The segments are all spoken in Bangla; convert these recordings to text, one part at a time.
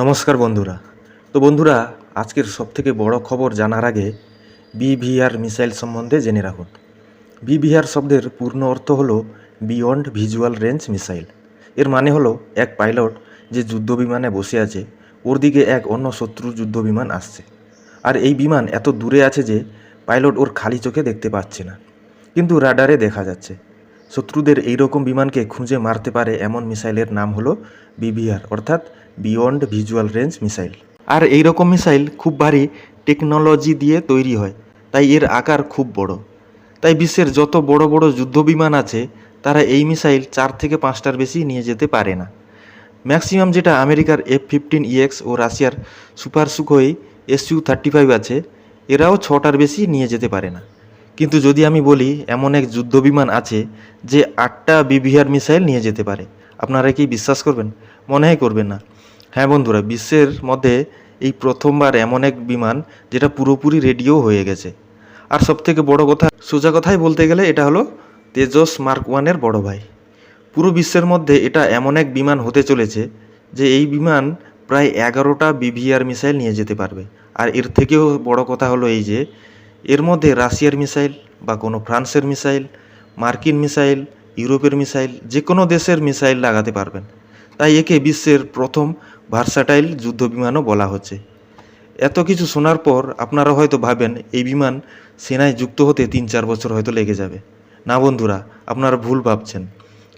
নমস্কার বন্ধুরা। তো বন্ধুরা, আজকের সবথেকে বড় খবর জানার আগে বিভিআর মিসাইল সম্বন্ধে জেনে রাখুন। বিভিআর শব্দের পূর্ণ অর্থ হলো বিয়ন্ড ভিজুয়াল রেঞ্জ মিসাইল। এর মানে হলো এক পাইলট যে যুদ্ধ বিমানে বসে আছে, ওর দিকে এক অন্য শত্রু যুদ্ধ বিমান আসছে। আর এই বিমান এত দূরে আছে যে পাইলট ওর খালি চোখে দেখতে পাচ্ছে না। কিন্তু রাডারে দেখা যাচ্ছে। শত্রুদের এইরকম বিমানকে খুঁজে মারতে পারে এমন মিসাইলের নাম হলো বিভিআর অর্থাৎ বিয়ন্ড ভিজুয়াল রেঞ্জ মিসাইল। আর এই রকম মিসাইল খুব ভারী টেকনোলজি দিয়ে তৈরি হয়, তাই এর আকার খুব বড়। তাই বিশ্বের যত বড় বড় যুদ্ধ বিমান আছে, তারা এই মিসাইল চার থেকে পাঁচটার বেশি নিয়ে যেতে পারে না। ম্যাক্সিমাম যেটা আমেরিকার এফ ফিফটিন ইএক্স ও রাশিয়ার super Sukhoi SU thirty five আছে, এরাও ছটার বেশি নিয়ে যেতে পারে না। কিন্তু যদি আমি বলি, এমন এক যুদ্ধ বিমান আছে যে আটটা বিভিআর মিসাইল নিয়ে যেতে পারে। আপনারা কি বিশ্বাস করবেন? মনে হয় করবেন না। হ্যাঁ বন্ধুরা, বিশ্বের মধ্যে এই প্রথমবার এমন এক বিমান যেটা পুরোপুরি রেডিও হয়ে গেছে। আর সবথেকে বড় কথা, সোজা কথাই বলতে গেলে এটা হলো তেজস মার্ক ওয়ানের বড় ভাই। পুরো বিশ্বের মধ্যে এটা এমন এক বিমান হতে চলেছে যে এই বিমান প্রায় এগারোটা বিভিআর মিসাইল নিয়ে যেতে পারবে। আর এর থেকেও বড় কথা হলো এই যে, এর মধ্যে রাশিয়ার মিসাইল বা কোনো ফ্রান্সের মিসাইল, মার্কিন মিসাইল, ইউরোপের মিসাইল যে কোনো দেশের মিসাইল লাগাতে পারবেন। তাই একে বিশ্বের প্রথম ভার্সাটাইল যুদ্ধ বিমানও বলা হচ্ছে। এত কিছু শোনার পর আপনারা হয়তো ভাবেন, এই বিমান সেনায় যুক্ত হতে তিন চার বছর হয়তো লেগে যাবে। না বন্ধুরা, আপনারা ভুল ভাবছেন।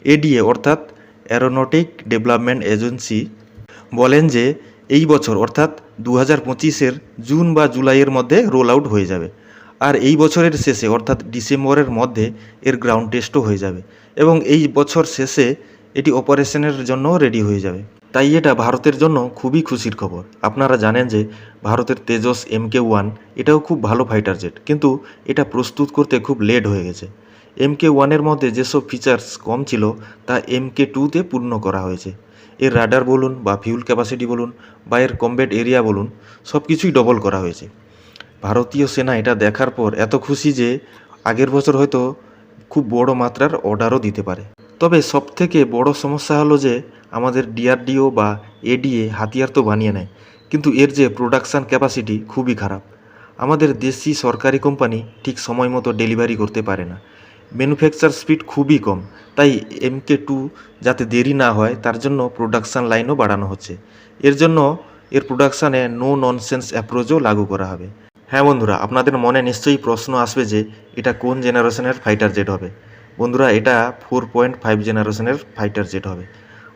এডিএ অর্থাৎ অ্যারোনটিক ডেভেলপমেন্ট এজেন্সি বলেন যে, এই বছর অর্থাৎ দু হাজার পঁচিশের জুন বা জুলাইয়ের মধ্যে রোল আউট হয়ে যাবে। আর এই বছরের শেষে অর্থাৎ ডিসেম্বরের মধ্যে এর গ্রাউন্ড টেস্টও হয়ে যাবে। এবং এই বছর শেষে এটি অপারেশনের জন্য রেডি হয়ে যাবে। তাই এটা ভারতের জন্য খুবই খুশির খবর। আপনারা জানেন যে ভারতের তেজস এম কে ওয়ান এটাও খুব ভালো ফাইটার জেট কিন্তু এটা প্রস্তুত করতে খুব লেট হয়ে গেছে। এম কে ওয়ানের মধ্যে যেসব ফিচার্স কম ছিল, তা এম কে টুতে পূর্ণ করা হয়েছে। এর রাডার বলুন বা ফিউল ক্যাপাসিটি বলুন বা এর কমব্যাট এরিয়া বলুন সব কিছুই ডবল করা হয়েছে। ভারতীয় সেনা এটা দেখার পর এত খুশি যে আগের বছর হয়তো খুব বড় মাত্রার অর্ডারও দিতে পারে। তবে সবথেকে বড় সমস্যা হলো যে আমাদের ডিআরডিও বা এডিএ হাতিয়ার তো বানিয়ে নেয়, কিন্তু এর যে প্রোডাকশান ক্যাপাসিটি খুবই খারাপ। আমাদের দেশি সরকারি কোম্পানি ঠিক সময় মতো ডেলিভারি করতে পারে না। ম্যানুফ্যাকচার স্পিড খুবই কম, তাই এমকে টু যাতে দেরি না হয়, তার জন্য প্রোডাকশান লাইনও বাড়ানো হচ্ছে। এর জন্য এর প্রোডাকশানে নো ননসেন্স অ্যাপ্রোচও লাগু করা হবে। হ্যাঁ বন্ধুরা, আপনাদের মনে নিশ্চয়ই প্রশ্ন আসবে যে এটা কোন জেনারেশনের ফাইটার জেট হবে? বন্ধুরা, এটা ফোর পয়েন্ট ফাইভ জেনারেশনের ফাইটার জেট হবে।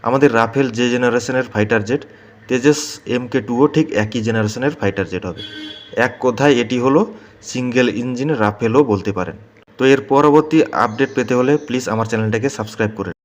আমাদের রাফেল যে জেনারেশনের fighter jet Tejas M K টুও ঠিক একই জেনারেশনের ফাইটার জেট হবে। এক কথায় এটি হলো সিঙ্গেল ইঞ্জিন রাফেলও বলতে পারেন। তো এর পরবর্তী আপডেট পেতে হলে প্লিজ আমার চ্যানেলটাকে সাবস্ক্রাইব করে